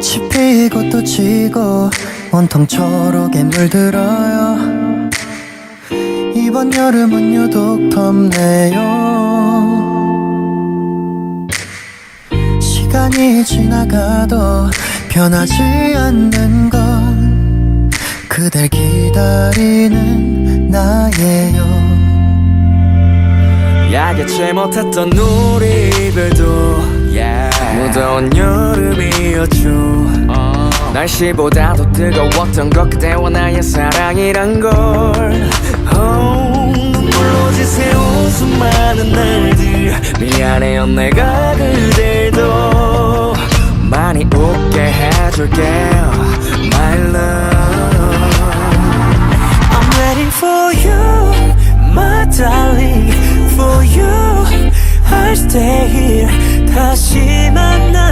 지고 온통 초록에 물들어요. 이번 여름은 유독 덥네요. 시간이 지나가도 변하지 않는 건 그댈 기다리는 나예요. 야기치 못했던 우리들도 무더운 여름이었죠 날씨보다도 뜨거웠던 것 그대와 나의 사랑이란 걸. Oh, 눈물로 지새운 수많은 날들. 미안해요 내가 그댈 더 많이 웃게 해줄게요. 말 다시 만나